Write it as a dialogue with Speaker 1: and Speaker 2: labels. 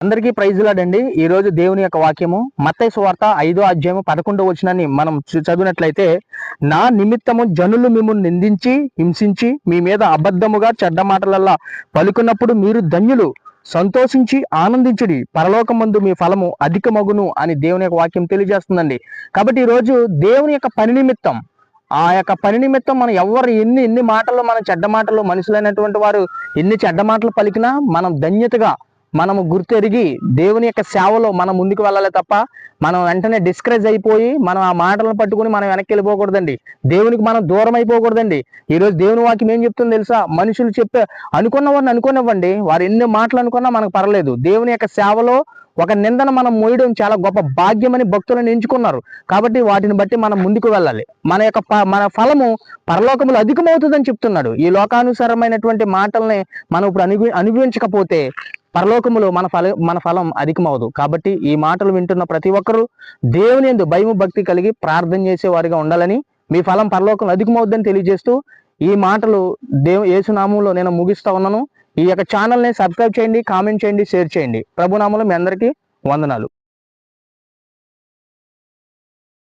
Speaker 1: అందరికీ ప్రైజులాడండి ఈ రోజు దేవుని యొక్క వాక్యము మత్తయి సువార్త ఐదో అధ్యాయము పదకొండో వచనాన్ని మనం చదివినట్లయితే నా నిమిత్తము జనులు మిమ్మల్ని నిందించి హింసించి మీ మీద అబద్ధముగా చెడ్డ మాటలల్లా పలుకున్నప్పుడు మీరు ధన్యులు. సంతోషించి ఆనందించుడి. పరలోకమందు మీ ఫలము అధికమగును అని దేవుని యొక్క వాక్యం తెలియజేస్తుందండి. కాబట్టి ఈరోజు రోజు దేవుని యొక్క పని నిమిత్తం ఆ యొక్క పని నిమిత్తం మనం ఎవరు ఎన్ని ఎన్ని మాటలు మన చెడ్డ మాటలు మనుషులైనటువంటి వారు ఎన్ని చెడ్డ మాటలు పలికినా మనం ధన్యతగా మనము గుర్తెరిగి దేవుని యొక్క సేవలో మనం ముందుకు వెళ్ళాలి తప్ప మనం వెంటనే డిస్కరేజ్ అయిపోయి మనం ఆ మాటలను పట్టుకుని మనం వెనక్కి వెళ్ళిపోకూడదండి. దేవునికి మనం దూరం అయిపోకూడదండి. ఈ రోజు దేవుని వాక్యం ఏం చెప్తుంది తెలుసా? మనుషులు చెప్పే అనుకున్న వారిని అనుకునివ్వండి. వారు ఎన్ని మాటలు అనుకున్నా మనకు పర్లేదు. దేవుని యొక్క సేవలో ఒక నిందన మనం మోయడం చాలా గొప్ప భాగ్యమని భక్తులను ఎంచుకున్నారు. కాబట్టి వాటిని బట్టి మనం ముందుకు వెళ్ళాలి. మన యొక్క ప- మన ఫలము పరలోకములు అధికమవుతుందని చెప్తున్నాడు. ఈ లోకానుసారమైనటువంటి మాటల్ని మనం ఇప్పుడు అనుభవించకపోతే పరలోకములో మన ఫల మన ఫలం అధికమవదు. కాబట్టి ఈ మాటలు వింటున్న ప్రతి ఒక్కరూ దేవుని ఎందు భయము భక్తి కలిగి ప్రార్థన చేసేవారిగా ఉండాలని మీ ఫలం పరలోకం అధికమవుద్దని తెలియజేస్తూ ఈ మాటలు దేవు యేసునామంలో నేను ముగిస్తా ఉన్నాను. ఈ యొక్క ఛానల్ని సబ్స్క్రైబ్ చేయండి కామెంట్ చేయండి షేర్ చేయండి. ప్రభునామంలో మీ అందరికీ వందనాలు.